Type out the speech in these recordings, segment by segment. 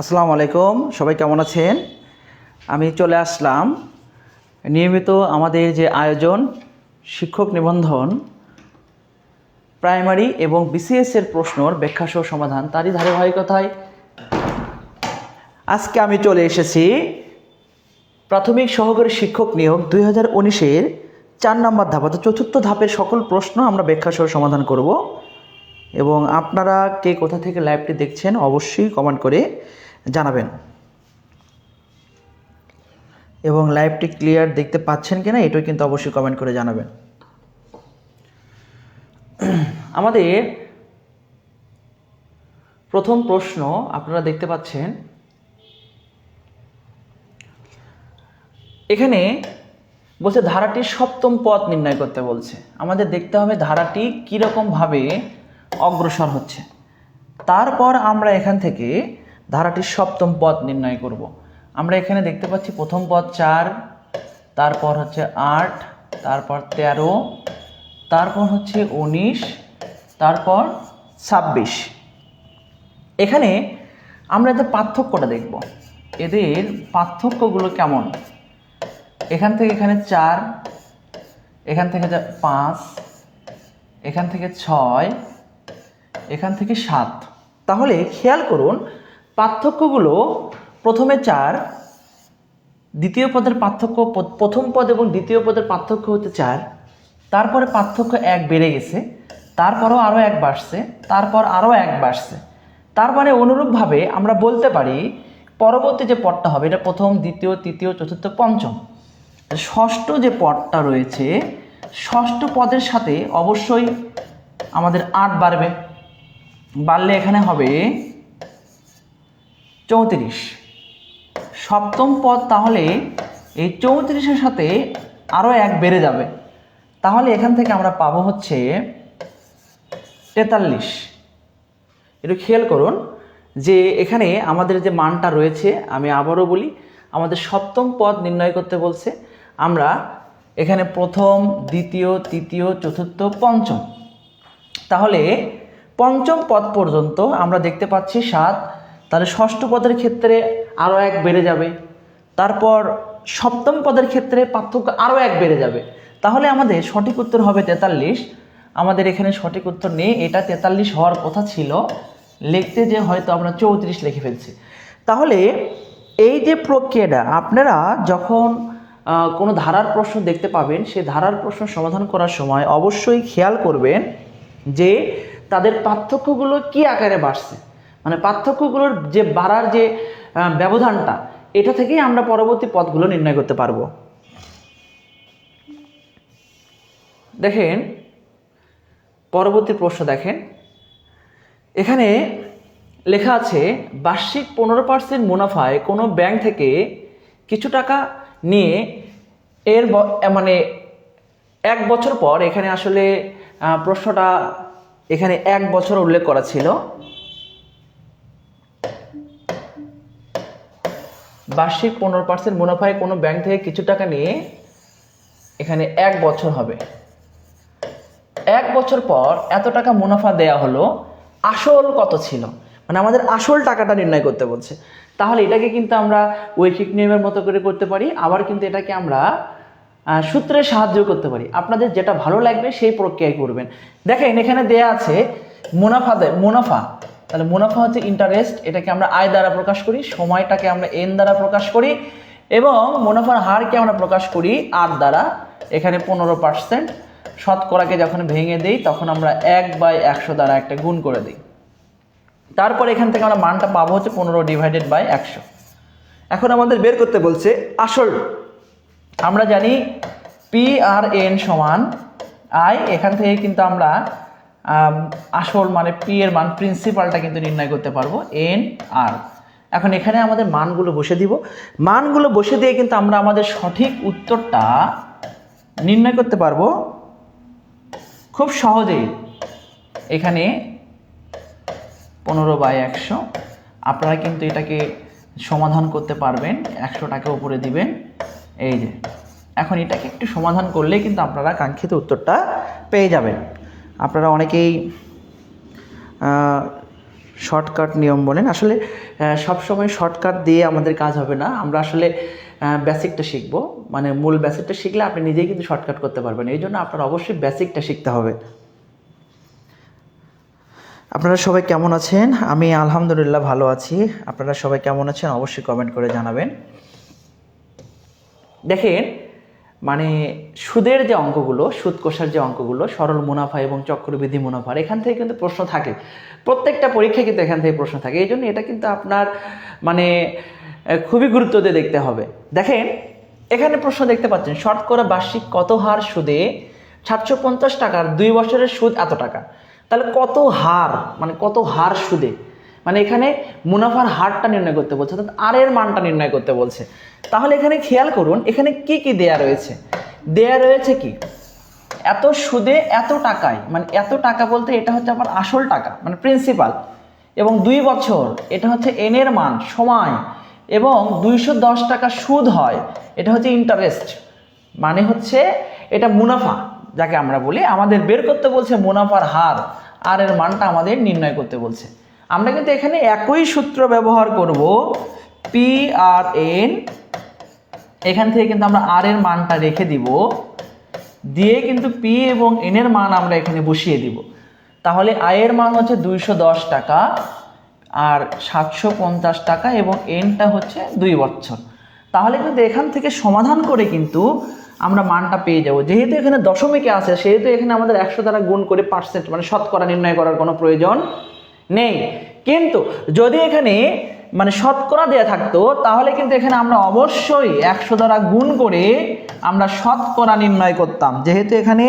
আসসালামু আলাইকুম, সবাই কেমন আছেন? আমি চলে আসলাম। নিয়মিত আমাদের যে আয়োজন, শিক্ষক নিবন্ধন, প্রাইমারি এবং বিসিএস এর প্রশ্নর ব্যাখ্যাসহ সমাধান, তারই ধারাবাহিকতায় আজকে আমি চলে এসেছি। প্রাথমিক সহকারী শিক্ষক নিয়োগ দুই হাজার উনিশের চার নম্বর ধাপ, অর্থাৎ চতুর্থ ধাপের সকল প্রশ্ন আমরা ব্যাখ্যাসহ সমাধান করব। এবং আপনারা কে কোথা থেকে লাইভটি দেখছেন অবশ্যই কমেন্ট করে জানাবেন। এবং লাইভটি ক্লিয়ার দেখতে পাচ্ছেন কিনা এটাও কিন্তু অবশ্যই কমেন্ট করে জানাবেন। আমাদের প্রথম প্রশ্ন আপনারা দেখতে পাচ্ছেন। এখানে বলছে ধারাটির সপ্তম পথ নির্ণয় করতে বলছে। আমাদের দেখতে হবে ধারাটি কীরকমভাবে অগ্রসর হচ্ছে। তারপর আমরা এখান থেকে ধারাটির সপ্তম পদ নির্ণয় করব। আমরা এখানে দেখতে পাচ্ছি প্রথম পদ চার, তারপর হচ্ছে আট, তারপর তেরো, তারপর হচ্ছে উনিশ, তারপর ছাব্বিশ। এখানে আমরা এদের পার্থক্যটা দেখব। এদের পার্থক্যগুলো কেমন? এখান থেকে এখানে চার, এখান থেকে পাঁচ, এখান থেকে ছয় এখান থেকে সাত। তাহলে খেয়াল করুন, পার্থক্যগুলো প্রথমে চার, দ্বিতীয় পদের পার্থক্য, প্রথম পদ এবং দ্বিতীয় পদের পার্থক্য হচ্ছে চার। তারপরে পার্থক্য এক বেড়ে গেছে, তারপরও আরও এক বাড়ছে, তারপর আরও এক বাড়ছে। তার মানে অনুরূপভাবে আমরা বলতে পারি, পরবর্তী যে পদটা হবে, এটা প্রথম, দ্বিতীয়, তৃতীয়, চতুর্থ, পঞ্চম। ষষ্ঠ যে পদটা রয়েছে, ষষ্ঠ পদের সাথে অবশ্যই আমাদের আট বাড়বে। বাড়লে এখানে হবে চৌত্রিশ। সপ্তম পদ তাহলে এই চৌত্রিশের সাথে আরও এক বেড়ে যাবে। তাহলে এখান থেকে আমরা পাবো হচ্ছে তেতাল্লিশ। একটু খেয়াল করুন যে এখানে আমাদের যে মানটা রয়েছে, আমি আবারও বলি, আমাদের সপ্তম পদ নির্ণয় করতে বলছে, আমরা এখানে প্রথম, দ্বিতীয়, তৃতীয়, চতুর্থ, পঞ্চম। তাহলে পঞ্চম পদ পর্যন্ত আমরা দেখতে পাচ্ছি সাত। তাহলে ষষ্ঠ পদের ক্ষেত্রে আরও এক বেড়ে যাবে। তারপর সপ্তম পদের ক্ষেত্রে পার্থক্য আরও এক বেড়ে যাবে। তাহলে আমাদের সঠিক উত্তর হবে তেতাল্লিশ। আমাদের এখানে সঠিক উত্তর নেই। এটা তেতাল্লিশ হওয়ার কথা ছিল। লিখতে যে হয়তো আমরা চৌত্রিশ লিখে ফেলছি। তাহলে এই যে প্রক্রিয়াটা, আপনারা যখন কোনো ধারার প্রশ্ন দেখতে পাবেন সেই ধারার প্রশ্ন সমাধান করার সময় অবশ্যই খেয়াল করবেন যে তাদের পার্থক্যগুলো কি আকারে বাড়ছে? মানে পার্থক্যগুলোর যে বাড়ার যে ব্যবধানটা, এটা থেকেই আমরা পরবর্তী পথগুলো নির্ণয় করতে পারব। দেখেন, পরবর্তী প্রশ্ন দেখেন। এখানে লেখা আছে, বার্ষিক পনেরো পার্সেন্ট মুনাফায় কোনো ব্যাংক থেকে কিছু টাকা নিয়ে এর মানে এক বছর পর এখানে আসলে প্রশ্নটা এখানে এক বছর উল্লেখ করা ছিল। বার্ষিক পনেরো পার্সেন্ট মুনাফায় কোনো ব্যাংক থেকে কিছু টাকা নিয়ে এখানে এক বছর হবে। এক বছর পর এত টাকা মুনাফা দেয়া হলো, আসল কত ছিল? মানে আমাদের আসল টাকাটা নির্ণয় করতে বলছে। তাহলে এটাকে কিন্তু আমরা ঐকিক নিয়মের মতো করে করতে পারি, আবার কিন্তু এটাকে আমরা আহ, সূত্রের সাহায্য করতে পারি। আপনাদের যেটা ভালো লাগবে সেই প্রক্রিয়ায় করবেন। দেখেন এখানে দেয়া আছে মুনাফা দেয় মুনাফা। তাহলে মুনাফা হচ্ছে ইন্টারেস্ট এটাকে আমরা আয় দ্বারা প্রকাশ করি সময়টাকে আমরা এন দ্বারা প্রকাশ করি এবং মুনাফার হারকে আমরা প্রকাশ করি আর দ্বারা। এখানে পনেরো পার্সেন্ট শতকরাকে যখন ভেঙে দেই তখন আমরা এক বাই একশো দ্বারা একটা গুণ করে দিই। তারপর এখান থেকে আমরা মানটা পাবো হচ্ছে পনেরো ডিভাইডেড বাই একশো। এখন আমাদের বের করতে বলছে আসল আমরা জানি পি আর এন সমান আই এখান থেকে কিন্তু আমরা আসল মানে পি এর মান প্রিন্সিপালটা কিন্তু নির্ণয় করতে পারব এন আর এখন এখানে আমাদের মানগুলো বসে দিব। মানগুলো বসে দিয়ে কিন্তু আমরা আমাদের সঠিক উত্তরটা নির্ণয় করতে পারব খুব সহজেই। এখানে পনেরো বাই একশো। আপনারা কিন্তু এটাকে সমাধান করতে পারবেন একশো টাকা উপরে দিবেন। এই যে, এখন এটাকে একটু সমাধান করলে কিন্তু আপনারা কাঙ্ক্ষিত উত্তরটা পেয়ে যাবেন। আপনারা অনেকেই শর্টকাট নিয়ম বলেন। আসলে সব সময় শর্টকাট দিয়ে আমাদের কাজ হবে না। আমরা আসলে বেসিকটা শিখব। মানে মূল বেসিকটা শিখলে আপনি নিজেই কিন্তু শর্টকাট করতে পারবেন। এই জন্য আপনার অবশ্যই বেসিকটা শিখতে হবে। আপনারা সবাই কেমন আছেন? আমি আলহামদুলিল্লাহ ভালো আছি। আপনারা সবাই কেমন আছেন? অবশ্যই কমেন্ট করে জানাবেন। দেখেন মানে সুদের যে অঙ্কগুলো, সুদ কষার যে অঙ্কগুলো, সরল মুনাফা এবং চক্রবৃদ্ধি মুনাফার, এখান থেকে কিন্তু প্রশ্ন থাকে। প্রত্যেকটা পরীক্ষায় কিন্তু এখান থেকে প্রশ্ন থাকে। এই জন্য এটা কিন্তু আপনার মানে খুবই গুরুত্ব দিয়ে দেখতে হবে। দেখেন, এখানে প্রশ্ন দেখতে পাচ্ছেন, শতকরা বার্ষিক কত হার সুদে সাতশো পঞ্চাশ টাকার দুই বছরের সুদ এত টাকা? তাহলে কত হার মানে কত হার সুদে মানে এখানে মুনাফার হারটা নির্ণয় করতে বলছে, অর্থাৎ আর এর মানটা নির্ণয় করতে বলছে। তাহলে এখানে খেয়াল করুন, এখানে কি কি দেয়া রয়েছে? দেয়া রয়েছে কি? এত সুদে এত টাকায় মানে এত টাকা বলতে এটা হচ্ছে আমার আসল টাকা মানে প্রিন্সিপাল এবং দুই বছর, এটা হচ্ছে এন এর মান, সময়। এবং দুইশো দশ টাকা সুদ হয়, এটা হচ্ছে ইন্টারেস্ট মানে হচ্ছে এটা মুনাফা, যাকে আমরা বলি। আমাদের বের করতে বলছে মুনাফার হার, আর এর মানটা আমাদের নির্ণয় করতে বলছে। আমরা কিন্তু এখানে একই সূত্র ব্যবহার করব পি আর এন এখান থেকে কিন্তু আমরা আর এর মানটা রেখে দিব। দিয়ে কিন্তু পি এবং এন এর মান আমরা এখানে বসিয়ে দিব। তাহলে আয়ের মান হচ্ছে দুইশো দশ টাকা আর সাতশো পঞ্চাশ টাকা এবং এনটা হচ্ছে দুই বছর। তাহলে কিন্তু এখান থেকে সমাধান করে কিন্তু আমরা মানটা পেয়ে যাব। যেহেতু এখানে দশমিকে আছে, সেহেতু এখানে আমাদের একশো দ্বারা গুণ করে পার্সেন্ট মানে শতকরা নির্ণয় করার কোনো প্রয়োজন নেই। কিন্তু যদি এখানে মানে শতকরা দেয়া থাকতো, তাহলে কিন্তু এখানে আমরা অবশ্যই একশো দ্বারা গুণ করে আমরা শতকরা নির্ণয় করতাম। যেহেতু এখানে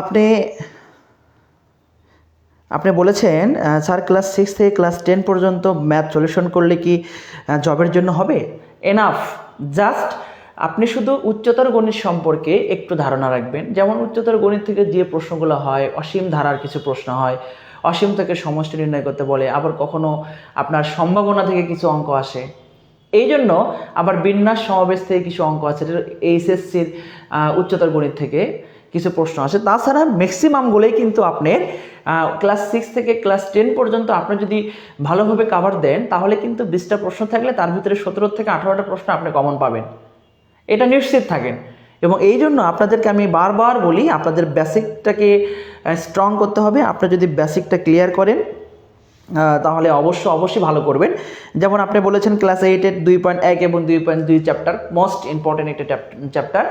আপনি আপনি বলেছেন স্যার, ক্লাস সিক্স থেকে ক্লাস টেন পর্যন্ত ম্যাথ সলিউশন করলে কি জবের জন্য হবে? এনাফ, জাস্ট আপনি শুধু উচ্চতর গণিত সম্পর্কে একটু ধারণা রাখবেন। যেমন উচ্চতর গণিত থেকে যে প্রশ্নগুলো হয়, অসীম ধারার কিছু প্রশ্ন হয়, অসীম থেকে সমষ্টি নির্ণয় করতে বলে, আবার কখনো আপনার সম্ভাবনা থেকে কিছু অঙ্ক আসে। এই জন্য আবার বিন্যাস সমাবেশ থেকে কিছু অঙ্ক আছে এইচএসসির উচ্চতর গণিত থেকে কিছু প্রশ্ন আছে তাছাড়া ম্যাক্সিমামগুলোই কিন্তু আপনার ক্লাস সিক্স থেকে ক্লাস টেন পর্যন্ত আপনি যদি ভালোভাবে কাভার দেন, তাহলে কিন্তু বিশটা প্রশ্ন থাকলে তার ভিতরে সতেরো থেকে আঠারোটা প্রশ্ন আপনি কমন পাবেন। এটা নিশ্চিত থাকেন। এবং এই জন্য আপনাদেরকে আমি বারবার বলি, আপনাদের বেসিকটাকে স্ট্রং করতে হবে। আপনারা যদি বেসিকটা ক্লিয়ার করেন তাহলে অবশ্য, অবশ্যই ভালো করবেন। যেমন আপনি বলেছেন ক্লাস এইটের দুই পয়েন্ট এক এবং দুই পয়েন্ট দুই চ্যাপ্টার মোস্ট ইম্পর্টেন্ট একটা চ্যাপ্টার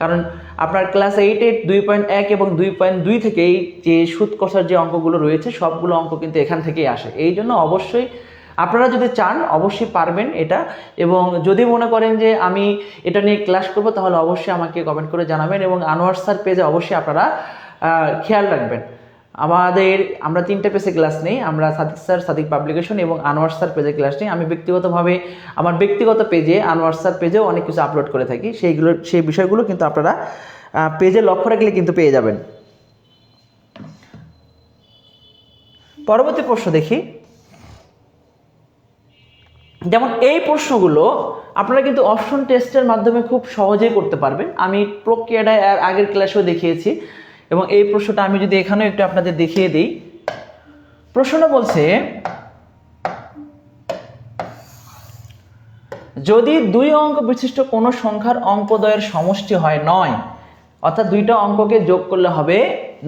কারণ আপনার ক্লাস এইটের দুই পয়েন্ট এক এবং দুই পয়েন্ট দুই থেকেই যে সুদ কষার যে অঙ্কগুলো রয়েছে, সবগুলো অঙ্ক কিন্তু এখান থেকেই আসে। এই জন্য অবশ্যই আপনারা যদি চান, অবশ্যই পারবেন এটা। এবং যদি মনে করেন যে আমি এটা নিয়ে ক্লাস করব, তাহলে অবশ্যই আমাকে কমেন্ট করে জানাবেন এবং আনোয়ার স্যার পেজে অবশ্যই আপনারা খেয়াল রাখবেন। আমাদের, আমরা তিনটে পেজে ক্লাস নেই, আমরা সাদিক স্যার সাদিক পাবলিকেশন এবং আনোয়ার স্যার পেজে ক্লাস নেই। আমি ব্যক্তিগতভাবে, আমার ব্যক্তিগত পেজে আনোয়ার স্যার পেজেও অনেক কিছু আপলোড করে থাকি। সেইগুলো, সেই বিষয়গুলো কিন্তু আপনারা পেজে লক্ষ্য রাখলে কিন্তু পেয়ে যাবেন। পরবর্তী প্রশ্ন দেখি। যেমন এই প্রশ্নগুলো আপনারা কিন্তু অপশন টেস্টের মাধ্যমে খুব সহজেই করতে পারবেন। আমি প্রক্রিয়াটা আগের ক্লাসেও দেখিয়েছি এবং এই প্রশ্নটা আমি যদি এখানেও একটু আপনাদের দেখিয়ে দিই। প্রশ্নটা বলছে, যদি দুই অঙ্ক বিশিষ্ট কোনো সংখ্যার অঙ্কদয়ের সমষ্টি হয় নয়, অর্থাৎ দুইটা অঙ্ককে যোগ করলে হবে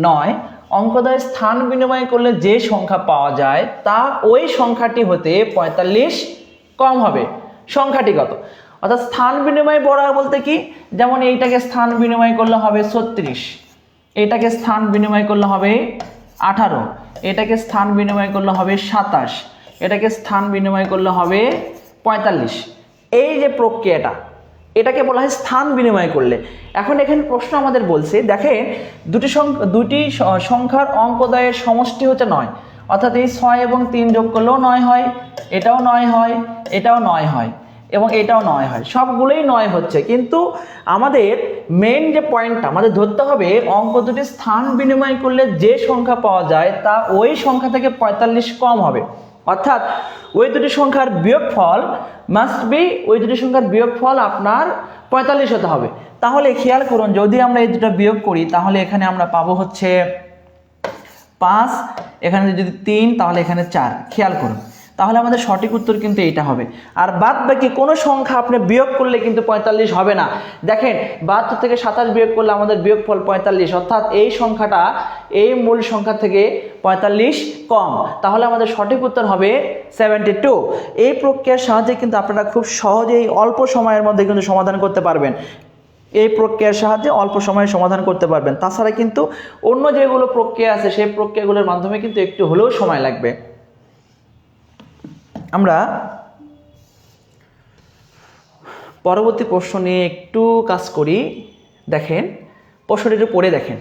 নয় অঙ্কদ্বয়ের স্থান বিনিময় করলে যে সংখ্যা পাওয়া যায় তা ওই সংখ্যাটি হতে পঁয়তাল্লিশ কম হবে সংখ্যাটি কত অর্থাৎ স্থান বিনিময় বড়া বলতে কি? যেমন এইটাকে স্থান বিনিময় করলে হবে ছত্রিশ এটাকে স্থান বিনিময় করলে হবে আঠারো, এটাকে স্থান বিনিময় করলে হবে সাতাশ, এটাকে স্থান বিনিময় করলে হবে পঁয়তাল্লিশ। এই যে প্রক্রিয়াটা, এটাকে বলা হয় স্থান বিনিময় করলে। এখন এখানে প্রশ্ন আমাদের বলছে, দেখে, দুটি সংখ্যা, দুটি সংখ্যার অঙ্কদয়ের সমষ্টি হচ্ছে নয়। অর্থাৎ এই ছয় এবং তিন যোগ করলেও নয় হয়, এটাও নয় হয়, এটাও নয় হয় এবং এটাও নয় হয়। সবগুলোই নয় হচ্ছে। কিন্তু আমাদের মেন যে পয়েন্টটা আমাদের ধরতে হবে অঙ্ক দুটি স্থান বিনিময় করলে যে সংখ্যা পাওয়া যায় তা ওই সংখ্যা থেকে পঁয়তাল্লিশ কম হবে। অর্থাৎ ওই দুটি সংখ্যার বিয়োগফল মাস্ট বি ওই দুটি সংখ্যার বিয়োগফল আপনার পঁয়তাল্লিশ হতে হবে। তাহলে খেয়াল করুন, যদি আমরা এই দুটো বিয়োগ করি, তাহলে এখানে আমরা পাবো হচ্ছে পাঁচ, এখানে যদি তিন, তাহলে এখানে চার। খেয়াল করুন। তাহলে আমাদের সঠিক উত্তর কিন্তু এইটা হবে। আর বাদ বাকি কোনো সংখ্যা আপনি বিয়োগ করলে কিন্তু পঁয়তাল্লিশ হবে না। দেখেন, বাহাত্তর থেকে সাতাশ বিয়োগ করলে আমাদের বিয়োগফল পঁয়তাল্লিশ। অর্থাৎ এই সংখ্যাটা, এই মূল সংখ্যা থেকে পঁয়তাল্লিশ কম। তাহলে আমাদের সঠিক উত্তর হবে সেভেন্টি টু। এই প্রক্রিয়ার সাহায্যে কিন্তু আপনারা খুব সহজেই অল্প সময়ের মধ্যে কিন্তু সমাধান করতে পারবেন। এই প্রক্রিয়ার সাহায্যে অল্প সময়ে সমাধান করতে পারবেন। তাছাড়া কিন্তু অন্য যেগুলো প্রক্রিয়া আছে, সেই প্রক্রিয়াগুলোর মাধ্যমে কিন্তু একটু হলেও সময় লাগবে। আমরা পরবর্তী প্রশ্ন নিয়ে একটু কাজ করি। দেখেন, প্রশ্নটি একটু পড়ে দেখেন।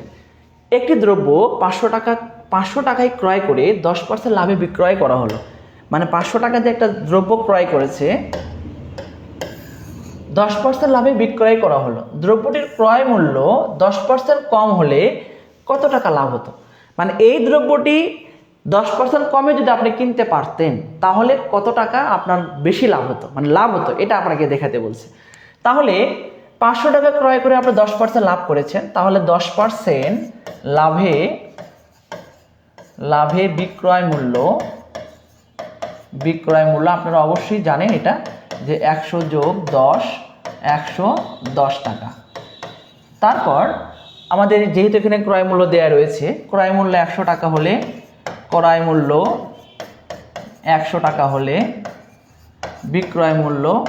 একটি দ্রব্য পাঁচশো টাকা, পাঁচশো টাকায় ক্রয় করে দশ পার্সেন্ট লাভে বিক্রয় করা হলো। মানে পাঁচশো টাকা দিয়ে একটা দ্রব্য ক্রয় করেছে দশ পার্সেন্ট লাভে বিক্রয় করা হলো। দ্রব্যটির ক্রয় মূল্য দশ পার্সেন্ট কম হলে কত টাকা লাভ হতো? মানে এই দ্রব্যটি দশ পার্সেন্ট কমে যদি আপনি কিনতে পারতেন, তাহলে কত টাকা আপনার বেশি লাভ হতো? মানে লাভ হতো, এটা আপনাকে দেখাতে বলছে। তাহলে পাঁচশো টাকা ক্রয় করে আপনি দশ পার্সেন্ট লাভ করেছেন, তাহলে দশ পার্সেন্ট লাভে লাভে বিক্রয় মূল্য বিক্রয় মূল্য আপনারা অবশ্যই জানেন এটা, যে একশো যোগ দশ একশো দশ টাকা। তারপর আমাদের যেহেতু এখানে ক্রয় মূল্য দেওয়া রয়েছে, ক্রয় মূল্য একশো টাকা হলে, ক্রয় মূল্য একশো টাকা হলে, বিক্রয় মূল্য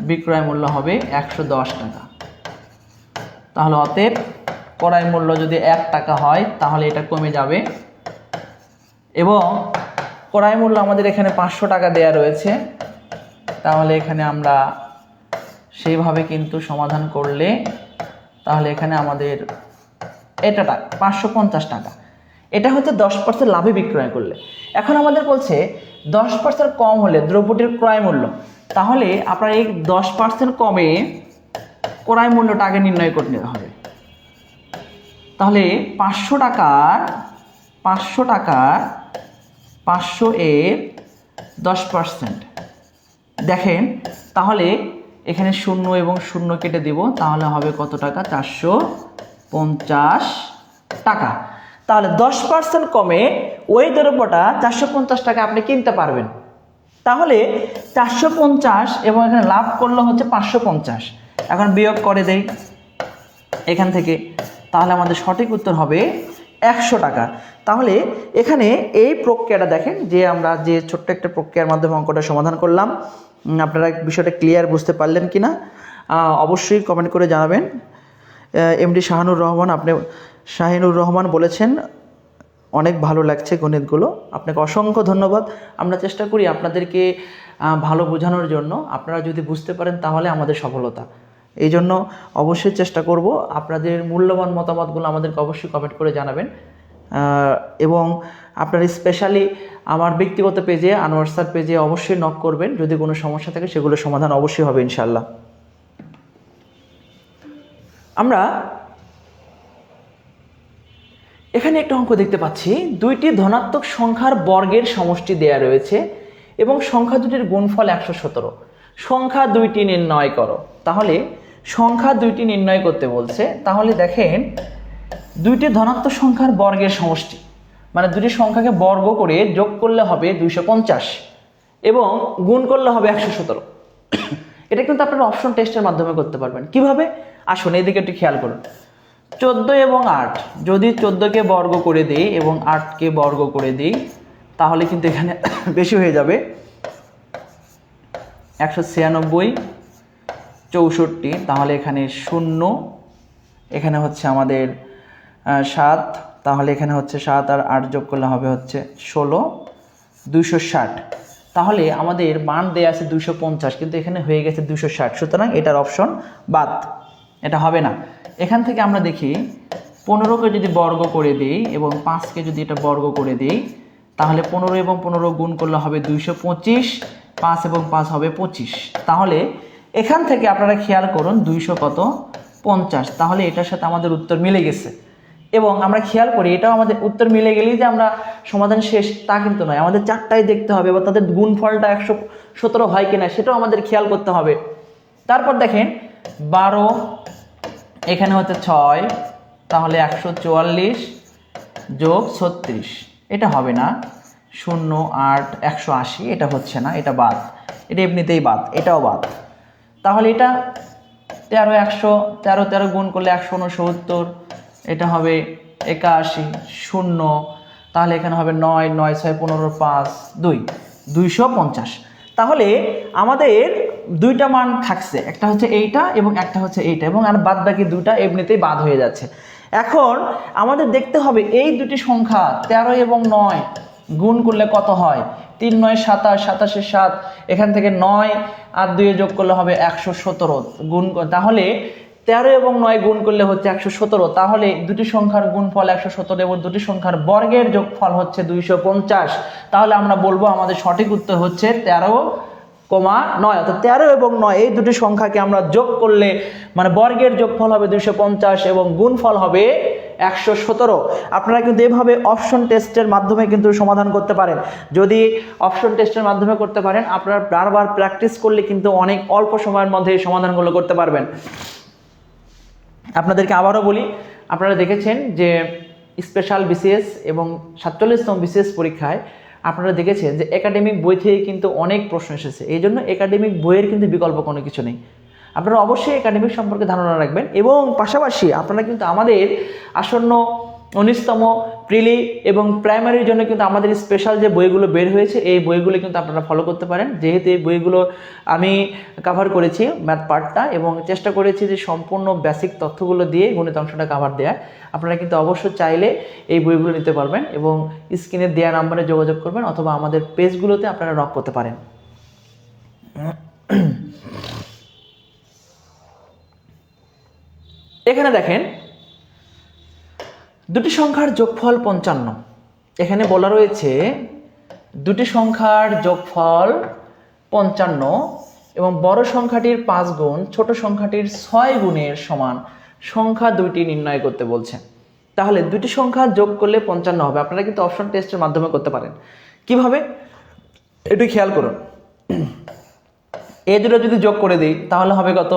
বিক্রয় মূল্য হবে একশো দশ টাকা। তাহলে অতএব ক্রয় মূল্য যদি এক টাকা হয়, তাহলে এটা কমে যাবে। এবং ক্রয় মূল্য আমাদের এখানে পাঁচশো টাকা দেয়া রয়েছে। তাহলে এখানে আমরা সেইভাবে কিন্তু সমাধান করলে তাহলে এখানে আমাদের এটা টাকা, পাঁচশো পঞ্চাশ টাকা। এটা হচ্ছে দশ পার্সেন্ট লাভে বিক্রয় করলে। এখন আমাদের বলছে দশ পার্সেন্ট কম হলে দ্রব্যটির ক্রয় মূল্য। তাহলে আপনার এই দশ পার্সেন্ট কমে ক্রয় মূল্যটা আগে নির্ণয় করে নিতে হবে। তাহলে পাঁচশো টাকার পাঁচশো টাকার, পাঁচশো এর দশ পার্সেন্ট দেখেন, তাহলে এখানে শূন্য এবং শূন্য কেটে দিব, তাহলে হবে কত টাকা? চারশো পঞ্চাশ টাকা। তাহলে দশ পার্সেন্ট কমে ওই দ্রব্যটা চারশো পঞ্চাশ টাকা আপনি কিনতে পারবেন। তাহলে চারশো পঞ্চাশ এবং এখানে লাভ করল হচ্ছে পাঁচশো পঞ্চাশ। এখন বিয়োগ করে দেই এখান থেকে। তাহলে আমাদের সঠিক উত্তর হবে একশো টাকা। তাহলে এখানে এই প্রক্রিয়াটা দেখেন, যে আমরা যে ছোট্ট একটা প্রক্রিয়ার মাধ্যমে অঙ্কটা সমাধান করলাম। আপনারা বিষয়টা ক্লিয়ার বুঝতে পারলেন কি না অবশ্যই কমেন্ট করে জানাবেন। এমডি শাহানুর রহমান, আপনি, শাহিনুর রহমান বলেছেন, অনেক ভালো লাগছে গণিতগুলো। আপনাকে অসংখ্য ধন্যবাদ। আমরা চেষ্টা করি আপনাদেরকে ভালো বোঝানোর জন্য। আপনারা যদি বুঝতে পারেন তাহলে আমাদের সফলতা। এই জন্য অবশ্যই চেষ্টা করব। আপনাদের মূল্যবান মতামতগুলো আমাদেরকে অবশ্যই কমেন্ট করে জানাবেন। এবং আপনার স্পেশালি আমার ব্যক্তিগত পেজে আনোয়ার স্যার পেজে অবশ্যই নক করবেন। যদি কোনো সমস্যা থাকে, সেগুলো সমাধান অবশ্যই হবে ইনশাল্লাহ আমরা এখানে একটা অঙ্ক দেখতে পাচ্ছি। দুইটি ধনাত্মক সংখ্যার বর্গের সমষ্টি দেয়া রয়েছে এবং সংখ্যা দুটির গুণফল একশো সতেরো। সংখ্যা দুইটি নির্ণয় করো। তাহলে সংখ্যা দুইটি নির্ণয় করতে বলছে। তাহলে দেখেন, দুইটি ধনাত্মক সংখ্যার বর্গের সমষ্টি। মানে দুটি সংখ্যাকে বর্গ করে যোগ করলে হবে দুইশো পঞ্চাশ এবং গুণ করলে হবে একশো সতেরো। এটা কিন্তু আপনারা অপশন টেস্টের মাধ্যমে করতে পারবেন। কীভাবে? আসুন, এদিকে একটু খেয়াল করুন। চোদ্দ এবং আট, যদি চোদ্দোকে বর্গ করে দিই এবং আটকে বর্গ করে দিই, তাহলে কিন্তু এখানে বেশি হয়ে যাবে। একশো ছিয়ানব্বই, চৌষট্টি, তাহলে এখানে শূন্য, এখানে হচ্ছে আমাদের সাত তাহলে এখানে হচ্ছে সাত আর আট যোগ করলে হবে হচ্ছে ষোলো, দুইশো ষাট। তাহলে আমাদের মান দেয়া আছে দুশো পঞ্চাশ, কিন্তু এখানে হয়ে গেছে দুশো ষাট। সুতরাং এটার অপশন বাদ। এটা হবে না। এখান থেকে আমরা দেখি, পনেরোকে যদি বর্গ করে দিই এবং পাঁচকে যদি এটা বর্গ করে দিই, তাহলে পনেরো এবং পনেরো গুণ করলে হবে দুইশো পঁচিশ, পাঁচ এবং পাঁচ হবে পঁচিশ। তাহলে এখান থেকে আপনারা খেয়াল করুন দুইশো কত পঞ্চাশ। তাহলে এটার সাথে আমাদের উত্তর মিলে গেছে। এবং আমরা খেয়াল করি, এটাও আমাদের উত্তর মিলে গেলেই যে আমরা সমাধান শেষ, তা কিন্তু নয়। আমাদের চারটাই দেখতে হবে বা তাদের গুণফলটা একশো সতেরো হয় কিনা, সেটাও আমাদের খেয়াল করতে হবে। তারপর দেখেন, বারো, এখানে হচ্ছে ছয়, তাহলে একশো চুয়াল্লিশ যোগ ছত্রিশ। এটা হবে না, শূন্য, আট, একশো আশি, এটা হচ্ছে না, এটা বাদ। এটা এমনিতেই বাদ, এটাও বাদ। তাহলে এটা তেরো একশো, তেরো তেরো গুণ করলে একশো উনসত্তর এটা হবে একাশি, শূন্য। তাহলে এখানে হবে নয় নয়, ছয়, পনেরো, পাঁচ, দুই। দুইশো পঞ্চাশ। তাহলে আমাদের দুইটা মান থাকছে। একটা হচ্ছে এইটা এবং একটা হচ্ছে এইটা। এবং আর বাদ বাকি দুটা এমনিতেই বাদ হয়ে যাচ্ছে। এখন আমাদের দেখতে হবে এই দুটি সংখ্যা তেরো এবং নয় গুণ করলে কত হয়? তিন, নয়, সাতাশ সাতাশের সাত। এখান থেকে নয় আর দুয়ে যোগ করলে হবে একশো সতেরো গুণ তাহলে তেরো এবং নয় গুণ করলে হচ্ছে একশো সতেরো। তাহলে দুটি সংখ্যার গুণফল একশো সতেরো এবং দুটি সংখ্যার বর্গের যোগফল হচ্ছে দুইশো পঞ্চাশ। তাহলে আমরা বলব আমাদের সঠিক উত্তর হচ্ছে তেরো কমা নয়। অর্থাৎ তেরো এবং নয়, এই দুটি সংখ্যাকে আমরা যোগ করলে মানে বর্গের যোগফল হবে দুইশো পঞ্চাশ এবং গুণফল হবে একশো সতেরো। আপনারা কিন্তু এভাবে অপশন টেস্টের মাধ্যমে কিন্তু সমাধান করতে পারেন। যদি অপশন টেস্টের মাধ্যমে করতে পারেন, আপনারা বারবার প্র্যাকটিস করলে কিন্তু অনেক অল্প সময়ের মধ্যে এই সমাধানগুলো করতে পারবেন। আপনাদেরকে আবারও বলি, আপনারা দেখেছেন যে স্পেশাল বিসিএস এবং সাতচল্লিশতম বিসিএস পরীক্ষায় আপনারা দেখেছেন যে একাডেমিক বই থেকে কিন্তু অনেক প্রশ্ন এসেছে। এই জন্য একাডেমিক বইয়ের কিন্তু বিকল্প কোনো কিছু নেই। আপনারা অবশ্যই একাডেমিক সম্পর্কে ধারণা রাখবেন এবং পাশাপাশি আপনারা কিন্তু আমাদের আসন্ন উনিশতম প্রিলি এবং প্রাইমারির জন্য কিন্তু আমাদের স্পেশাল যে বইগুলো বের হয়েছে, এই বইগুলো কিন্তু আপনারা ফলো করতে পারেন। যেহেতু এই বইগুলো আমি কাভার করেছি ম্যাথ পার্টটা এবং চেষ্টা করেছি যে সম্পূর্ণ বেসিক তথ্যগুলো দিয়ে গণিত অংশটা কাভার দেওয়ার আপনারা কিন্তু অবশ্য চাইলে এই বইগুলো নিতে পারবেন এবং স্ক্রিনে দেওয়া নাম্বারে যোগাযোগ করবেন অথবা আমাদের পেজগুলোতে আপনারা নক করতে পারেন। এখানে দেখেন দুটি সংখ্যার যোগফল পঞ্চান্ন। এখানে বলা রয়েছে দুটি সংখ্যার যোগফল পঞ্চান্ন এবং বড় সংখ্যাটির পাঁচ গুণ, ছোট সংখ্যাটির ছয় গুণের সমান সংখ্যা দুইটি নির্ণয় করতে বলছে। তাহলে দুটি সংখ্যা যোগ করলে পঞ্চান্ন হবে। আপনারা কিন্তু অপশন টেস্টের মাধ্যমে করতে পারেন। কীভাবে? একটু খেয়াল করুন। এই দুটো যদি যোগ করে দিই, তাহলে হবে কত?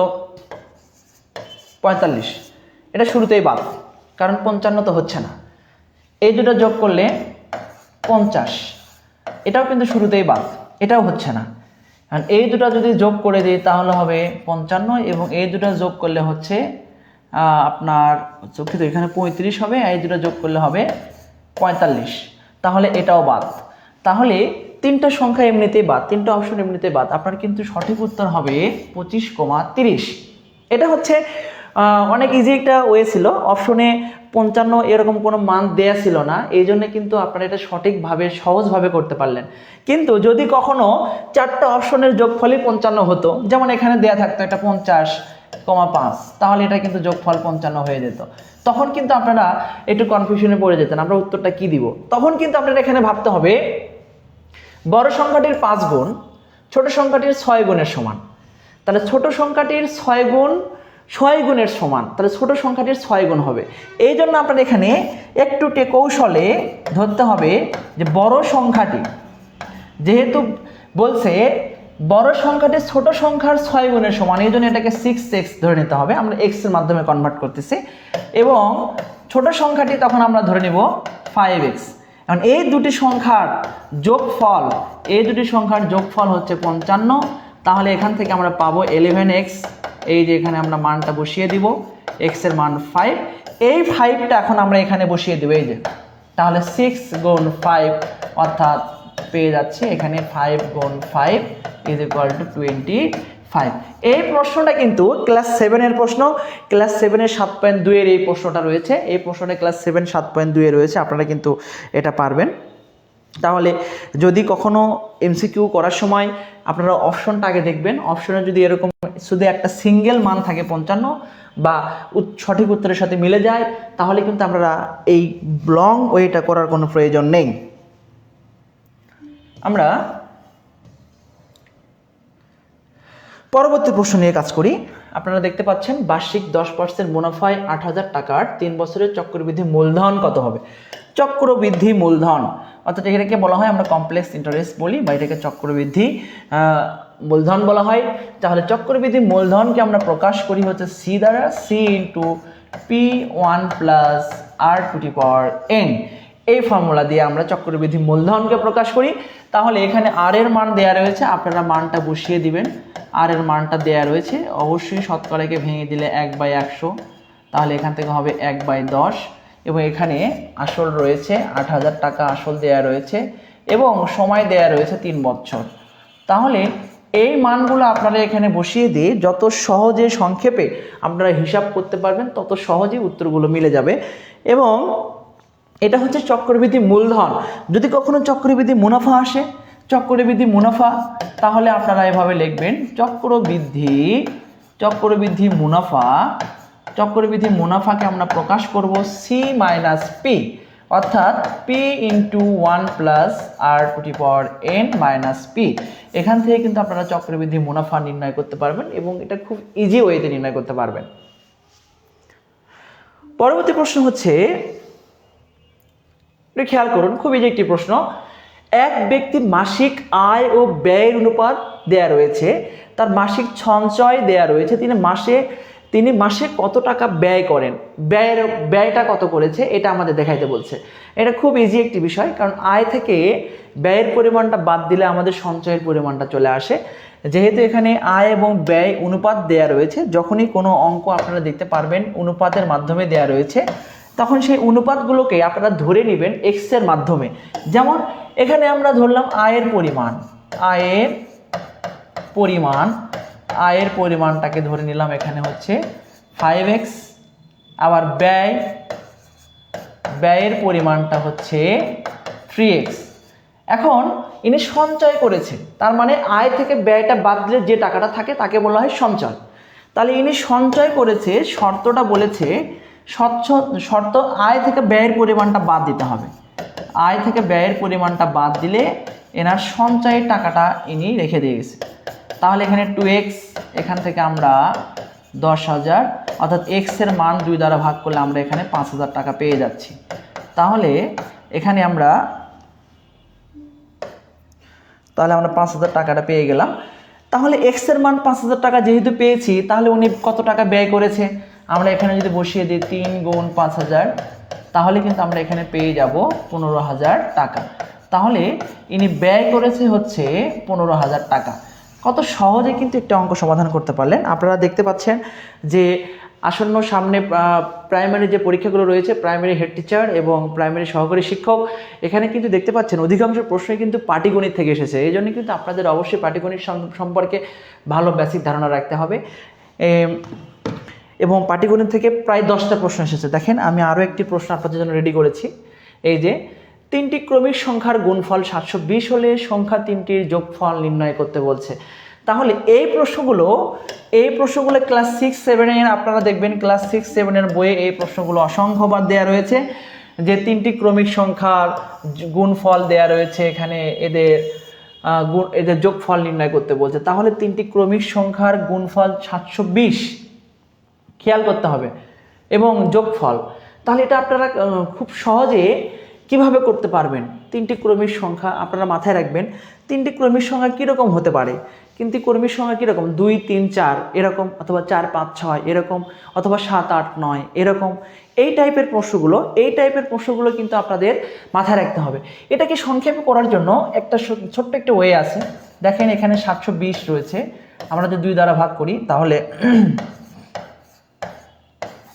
পঁয়তাল্লিশ। এটা শুরুতেই বাদ। কারণ পঞ্চান্ন তো হচ্ছে না। এই দুটো যোগ করলে পঞ্চাশ। এটাও কিন্তু শুরুতেই বাদ, এটাও হচ্ছে না। কারণ এই দুটো যদি যোগ করে দিই, তাহলে হবে পঞ্চান্ন এবং এই দুটো যোগ করলে হচ্ছে আপনার দুঃখিত এখানে পঁয়ত্রিশ হবে এই দুটো যোগ করলে হবে পঁয়তাল্লিশ। তাহলে এটাও বাদ। তাহলে তিনটা সংখ্যা এমনিতেই বাদ, তিনটা অপশন এমনিতেই বাদ। আপনার কিন্তু সঠিক উত্তর হবে পঁচিশ কমা তিরিশ। এটা হচ্ছে অনেক ইজি একটা ওয়ে ছিল। অপশনে পঞ্চান্ন এরকম কোনো মান দেয়া ছিল না। এই জন্য কিন্তু আপনারা এটা সঠিকভাবে, সহজভাবে করতে পারলেন। কিন্তু যদি কখনো চারটা অপশনের যোগফলই পঞ্চান্ন হতো, যেমন এখানে দেয়া থাকতো এটা পঞ্চাশ কমা পাঁচ, তাহলে এটা কিন্তু যোগফল পঞ্চান্ন হয়ে যেত। তখন কিন্তু আপনারা একটু কনফিউশনে পড়ে যেতেন, আমরা উত্তরটা কি দিব? তখন কিন্তু আপনারা এখানে ভাবতে হবে, বড় সংখ্যাটির পাঁচ গুণ, ছোট সংখ্যাটির ছয় গুণের সমান। তাহলে ছোট সংখ্যাটির ছয় গুণ ছয় গুণের সমান, তাহলে ছোট সংখ্যাটির ছয় গুণ হবে। এই জন্য আপনার এখানে একটু কৌশলে ধরতে হবে যে বড় সংখ্যাটি। যেহেতু বলছে বড় সংখ্যাটি ছোট সংখ্যার ছয় গুণের সমান, এই জন্য এটাকে সিক্স এক্স ধরে নিতে হবে। আমরা এক্সের মাধ্যমে কনভার্ট করতেছি। এবং ছোট সংখ্যাটি তখন আমরা ধরে নিব ফাইভ এক্স এখন এই দুটি সংখ্যার যোগফল, এই দুটি সংখ্যার যোগফল হচ্ছে পঞ্চান্ন। তাহলে এখান থেকে আমরা পাবো এলেভেন এক্স এই যে এখানে আমরা মানটা বসিয়ে দিব এক্সের মান ফাইভ এই ফাইভটা এখন আমরা এখানে বসিয়ে দেবো, এই যে। তাহলে সিক্স গুণ ফাইভ অর্থাৎ পেয়ে যাচ্ছি এখানে ফাইভ গুণ five is equal to twenty five এই প্রশ্নটা কিন্তু ক্লাস সেভেনের প্রশ্ন। ক্লাস সেভেনের সাত পয়েন্ট দুইয়ের এই প্রশ্নটা রয়েছে। এই প্রশ্নটা ক্লাস সেভেন সাত পয়েন্ট দুইয়ে রয়েছে। আপনারা কিন্তু এটা পারবেন। তাহলে যদি কখনো এমসিকিউ করার সময় আপনারা অপশনটা আগে দেখবেন। অপশনে যদি এরকম শুধু একটা সিঙ্গেল মান থাকে পঞ্চান্ন বা সঠিক উত্তরের সাথে মিলে যায়, তাহলে কিন্তু আপনারা এই লং ওয়েটা করার কোনো প্রয়োজন নেই। আমরা পরবর্তী প্রশ্ন নিয়ে কাজ করি। আপনারা দেখতে পাচ্ছেন, বার্ষিক দশ পার্সেন্ট মুনাফায় আট হাজার টাকার তিন বছরের চক্রবৃদ্ধি মূলধন কত হবে? চক্রবৃদ্ধি মূলধন অর্থাৎ এটাকে বলা হয়, আমরা কমপ্লেক্স ইন্টারেস্ট বলি বা এটাকে চক্রবৃদ্ধি মূলধন বলা হয়। তাহলে চক্রবৃদ্ধি মূলধনকে আমরা প্রকাশ করি হচ্ছে সি দ্বারা C into P one plus R to the power N এই ফর্মুলা দিয়ে আমরা চক্রবৃদ্ধি মূলধনকে প্রকাশ করি। তাহলে এখানে আর এর মান দেয়া রয়েছে, আপনারা মানটা বসিয়ে দিবেন। আর এর মানটা দেয়া রয়েছে, অবশ্যই শতকরাকে ভেঙে দিলে এক বাই একশো, তাহলে এখান থেকে হবে এক বাই দশ। এবং এখানে আসল রয়েছে আট হাজার টাকা আসল দেয়া রয়েছে এবং সময় দেয়া রয়েছে তিন বছর। তাহলে এই মানগুলো আপনারা এখানে বসিয়ে দিয়ে যত সহজে সংক্ষেপে আপনারা হিসাব করতে পারবেন, তত সহজেই উত্তরগুলো মিলে যাবে। এবং এটা হচ্ছে চক্রবৃদ্ধি মূলধন। যদি কখনো চক্রবৃদ্ধি মুনাফা আসে, চক্রবৃদ্ধি মুনাফা, তাহলে আপনারা এভাবে লিখবেন, চক্রবৃদ্ধি চক্রবৃদ্ধি মুনাফা চক্রবৃদ্ধি মুনাফাকে আমরা প্রকাশ করব সি মাইনাস পি অর্থাৎ P into one plus R to power N minus P এখান থেকে কিন্তু আপনারা চক্রবৃদ্ধি মুনাফা নির্ণয় করতে পারবেন এবং এটা খুব ইজি ওয়েতে নির্ণয় করতে পারবেন। পরবর্তী প্রশ্ন হচ্ছে, একটু খেয়াল করুন খুবই যে একটি প্রশ্ন। এক ব্যক্তির মাসিক আয় ও ব্যয়ের অনুপাত দেয়া রয়েছে, তার মাসিক সঞ্চয় দেয়া রয়েছে, তিনি মাসে তিনি মাসে কত টাকা ব্যয় করেন? ব্যয়ের, ব্যয়টা কত করেছে? এটা আমাদের দেখাইতে বলছে। এটা খুব ইজি একটি বিষয়, কারণ আয় থেকে ব্যয়ের পরিমাণটা বাদ দিলে আমাদের সঞ্চয়ের পরিমাণটা চলে আসে। যেহেতু এখানে আয় এবং ব্যয় অনুপাত দেয়া রয়েছে, যখনই কোনো অঙ্ক আপনারা দেখতে পারবেন, অনুপাতের মাধ্যমে দেয়া রয়েছে, তখন সেই অনুপাতগুলোকে আপনারা ধরে নেবেন এক্সের মাধ্যমে। যেমন, এখানে আমরা ধরলাম আয়ের পরিমাণ। আয়ের পরিমাণ আয়ের পরিমাণটাকে ধরে নিলাম, এখানে হচ্ছে ফাইভ এক্স আবার ব্যয়, ব্যয়ের পরিমাণটা হচ্ছে থ্রি এক্স এখন ইনি সঞ্চয় করেছে তার মানে আয় থেকে ব্যয়টা বাদ দিলে যে টাকাটা থাকে তাকে বলা হয় সঞ্চয়। তাহলে ইনি সঞ্চয় করেছে, শর্তটা বলেছে, স্বচ্ছ, শর্ত আয় থেকে ব্যয়ের পরিমাণটা বাদ দিতে হবে। আয় থেকে ব্যয়ের পরিমাণটা বাদ দিলে এনার সঞ্চয়ের টাকাটা ইনি রেখে দিয়ে গেছে। তাহলে এখানে টু এক্স এখান থেকে আমরা দশ হাজার, অর্থাৎ এক্সের মান দুই দ্বারা ভাগ করলে আমরা এখানে পাঁচ হাজার টাকা পেয়ে যাচ্ছি। তাহলে এখানে আমরা, তাহলে আমরা পাঁচ হাজার টাকাটা পেয়ে গেলাম। তাহলে এক্সের মান পাঁচ হাজার টাকা যেহেতু পেয়েছি, তাহলে উনি কত টাকা ব্যয় করেছে? আমরা এখানে যদি বসিয়ে দিই তিন গুণ পাঁচ হাজার, তাহলে কিন্তু আমরা এখানে পেয়ে যাব পনেরো হাজার টাকা। তাহলে ইনি ব্যয় করেছে হচ্ছে পনেরো হাজার টাকা। কত সহজে কিন্তু একটা অঙ্ক সমাধান করতে পারলেন। আপনারা দেখতে পাচ্ছেন যে আসন্ন সামনে প্রাইমারি যে পরীক্ষাগুলো রয়েছে প্রাইমারি হেড টিচার এবং প্রাইমারি সহকারী শিক্ষক, এখানে কিন্তু দেখতে পাচ্ছেন অধিকাংশ প্রশ্নই কিন্তু পাটিগণিত থেকে এসেছে। এই জন্য কিন্তু আপনাদের অবশ্যই পাটিগণিত সম্পর্কে ভালো বেসিক ধারণা রাখতে হবে। এবং পাটিগণিত থেকে প্রায় দশটা প্রশ্ন এসেছে। দেখেন, আমি আরও একটি প্রশ্ন আপনাদের জন্য রেডি করেছি। এই যে তিনটি ক্রমিক সংখ্যার গুণফল সাতশো বিশ হলে সংখ্যা তিনটির যোগফল নির্ণয় করতে বলছে। তাহলে এই প্রশ্নগুলো এই প্রশ্নগুলো ক্লাস সিক্স সেভেনের আপনারা দেখবেন ক্লাস সিক্স সেভেনের বইয়ে এই প্রশ্নগুলো অসংখ্যবার দেওয়া রয়েছে, যে তিনটি ক্রমিক সংখ্যার গুণফল দেয়া রয়েছে, এখানে এদের গুণ, এদের যোগফল নির্ণয় করতে বলছে। তাহলে তিনটি ক্রমিক সংখ্যার গুণফল সাতশো বিশ, খেয়াল করতে হবে, এবং যোগফল। তাহলে এটা আপনারা খুব সহজে কীভাবে করতে পারবেন? তিনটি ক্রমিক সংখ্যা আপনারা মাথায় রাখবেন। তিনটি ক্রমিক সংখ্যা কীরকম হতে পারে? তিনটি ক্রমিক সংখ্যা কীরকম? দুই, তিন, চার এরকম, অথবা চার, পাঁচ, ছয় এরকম, অথবা সাত, আট, নয় এরকম। এই টাইপের প্রশ্নগুলো, এই টাইপের প্রশ্নগুলো কিন্তু আপনাদের মাথায় রাখতে হবে। এটাকে সংক্ষেপে করার জন্য একটা ছোট্ট একটা ওয়ে আছে। দেখেন এখানে সাতশো বিশ রয়েছে। আমরা যদি দুই দ্বারা ভাগ করি, তাহলে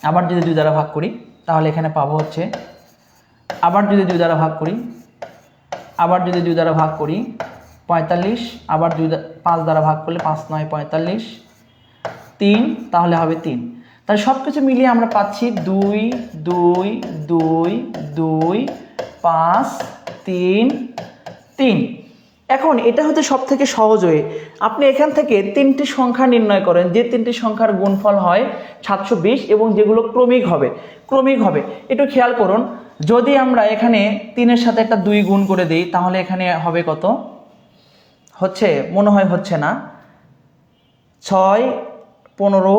আবার যদি দুই দ্বারা ভাগ করি, তাহলে এখানে পাবো হচ্ছে আবার যদি দুই দ্বারা ভাগ করি, আবার যদি দুই দ্বারা ভাগ করি, পঁয়তাল্লিশ, আবার দুই পাঁচ দ্বারা ভাগ করলে পাঁচ নয়, পঁয়তাল্লিশ, তিন, তাহলে হবে তিন। তাহলে সব কিছু মিলিয়ে আমরা পাচ্ছি দুই দুই দুই দুই, পাঁচ, তিন তিন। এখন এটা হচ্ছে সব থেকে সহজ হয়ে আপনি এখান থেকে তিনটি সংখ্যা নির্ণয় করেন, যে তিনটি সংখ্যার গুণফল হয় সাতশো বিশ এবং যেগুলো ক্রমিক হবে ক্রমিক হবে। একটু খেয়াল করুন যদি আমরা এখানে তিনের সাথে একটা দুই গুণ করে দিই, তাহলে এখানে হবে কত? হচ্ছে, মনে হয় হচ্ছে না। ছয়, পনেরো,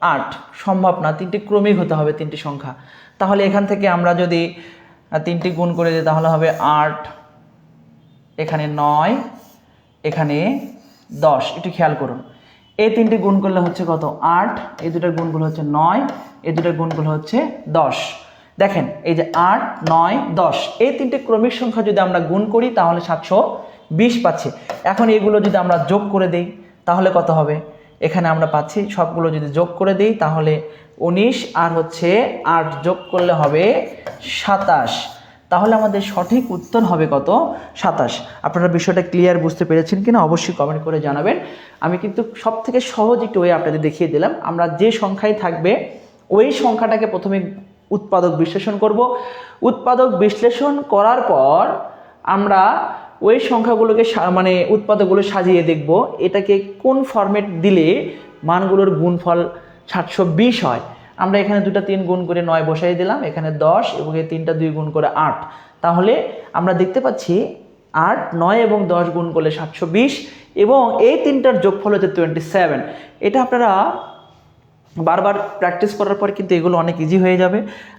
আট। সম্ভব না, তিনটি ক্রমিক হতে হবে তিনটি সংখ্যা। তাহলে এখান থেকে আমরা যদি তিনটি গুণ করে দিই, তাহলে হবে আট, এখানে নয়, এখানে দশ। একটু খেয়াল করুন। এই তিনটি গুণ করলে হচ্ছে কত? আট। এই দুটার গুণগুলো হচ্ছে নয়। এই দুটার গুণগুলো হচ্ছে দশ। দেখেন, এই যে আট, নয়, দশ, এই তিনটে ক্রমিক সংখ্যা যদি আমরা গুণ করি, তাহলে সাতশো বিশ পাচ্ছি। এখন এগুলো যদি আমরা যোগ করে দেই, তাহলে কত হবে? এখানে আমরা পাচ্ছি, সবগুলো যদি যোগ করে দিই, তাহলে উনিশ, আর হচ্ছে আট যোগ করলে হবে সাতাশ। তাহলে আমাদের সঠিক উত্তর হবে কত? সাতাশ। আপনারা বিষয়টা ক্লিয়ার বুঝতে পেরেছেন কিনা অবশ্যই কমেন্ট করে জানাবেন। আমি কিন্তু সব থেকে সহজ একটু ওয়ে আপনাদের দেখিয়ে দিলাম। আমরা যে সংখ্যায় থাকবে, ওই সংখ্যাটাকে প্রথমে উৎপাদক বিশ্লেষণ করব। উৎপাদক বিশ্লেষণ করার পর আমরা ওই সংখ্যাগুলোকে মানে উৎপাদকগুলো সাজিয়ে দেখব। এটাকে কোন ফরম্যাট দিলে মানগুলোর গুণফল সাতশো বিশ হয়। আমরা এখানে দুটো তিন গুণ করে নয় বসাই দিলাম। এখানে দশ এবং এই তিনটা দুই গুণ করে আট। তাহলে আমরা দেখতে পাচ্ছি আট, নয় এবং দশ গুণ করলে সাতশো বিশ এবং এই তিনটার যোগফল হচ্ছে টোয়েন্টি সেভেন এটা আপনারা বারবার প্র্যাকটিস করার পর কিন্তু এগুলো অনেক ইজি হয়ে যাবে।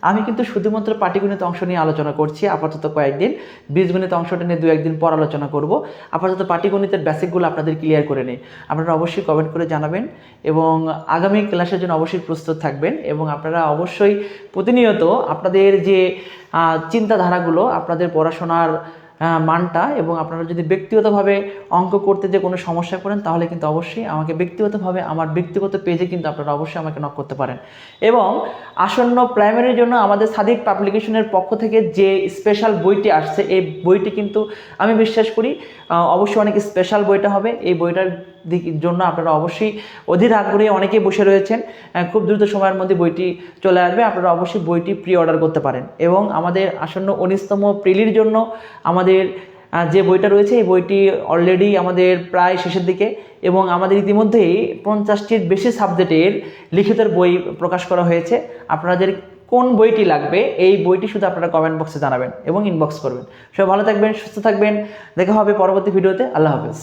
আমি কিন্তু শুধুমাত্র পাটিগণিত অংশ নিয়ে আলোচনা করছি, আপাতত কয়েকদিন। বীজগণিত অংশটা নিয়ে দু একদিন পর আলোচনা করব। আপাতত পাটিগণিতের বেসিকগুলো আপনাদের ক্লিয়ার করে নেই। আপনারা অবশ্যই কমেন্ট করে জানাবেন এবং আগামী ক্লাসের জন্য অবশ্যই প্রস্তুত থাকবেন এবং আপনারা অবশ্যই প্রতিনিয়ত আপনাদের যে চিন্তাধারাগুলো, আপনাদের পড়াশোনার মানটা এবং আপনারা যদি ব্যক্তিগতভাবে অঙ্ক করতে যে কোনো সমস্যা করেন, তাহলে কিন্তু অবশ্যই আমাকে ব্যক্তিগতভাবে আমার ব্যক্তিগত পেজে কিন্তু আপনারা অবশ্যই আমাকে নক করতে পারেন। এবং আসন্ন প্রাইমারির জন্য আমাদের সাদিক পাবলিকেশনের পক্ষ থেকে যে স্পেশাল বইটি আসছে, এই বইটি কিন্তু আমি বিশ্বাস করি অবশ্যই অনেক স্পেশাল বইটা হবে। এই বইটার দিক জন্য আপনারা অবশ্যই অধীর আগ্রহে অনেকেই বসে রয়েছেন। খুব দ্রুত সময়ের মধ্যে বইটি চলে আসবে, আপনারা অবশ্যই বইটি প্রি অর্ডার করতে পারেন। এবং আমাদের আসন্ন উনিশতম প্রিলির জন্য আমাদের আহ, যে বইটা রয়েছে এই বইটি অলরেডি আমাদের প্রায় শেষের দিকে এবং আমাদের ইতিমধ্যেই পঞ্চাশটির বেশি সাবজেক্টের লিখিতের বই প্রকাশ করা হয়েছে। আপনাদের কোন বইটি লাগবে এই বইটি শুধু আপনারা কমেন্ট বক্সে জানাবেন এবং ইনবক্স করবেন। সবাই ভালো থাকবেন সুস্থ থাকবেন। দেখা হবে পরবর্তী ভিডিওতে আল্লাহ হাফেজ।